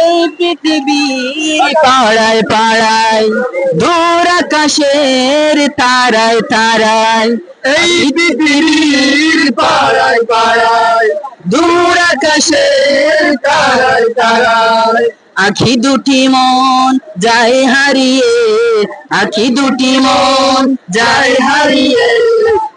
এই পৃথিবীর পাড়ায় পাড়ায় দূর আকাশের তারায় তারায়। এই পৃথিবীর পাড়ায় পাড়ায় দূর আকাশের তারায় তারায়। আখি দুটি মন যায় হারিয়ে আখি দুটি মন যায় হারিয়ে।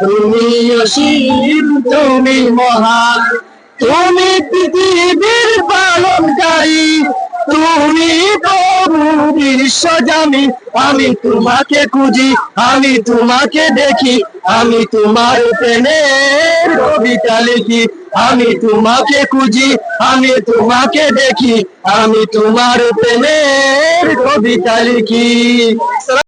তুমি অসীম, তুমি মহান, তুমি পৃথিবীর পালনকারী, তুমি বিশ্বজামি আমি তোমাকে খুঁজি, আমি তোমাকে দেখি, আমি তোমার প্রেমের কবিতা লিখি। আমি তোমাকে খুঁজি, আমি তোমাকে দেখি, আমি তোমার প্রেমের কবিতা লিখি।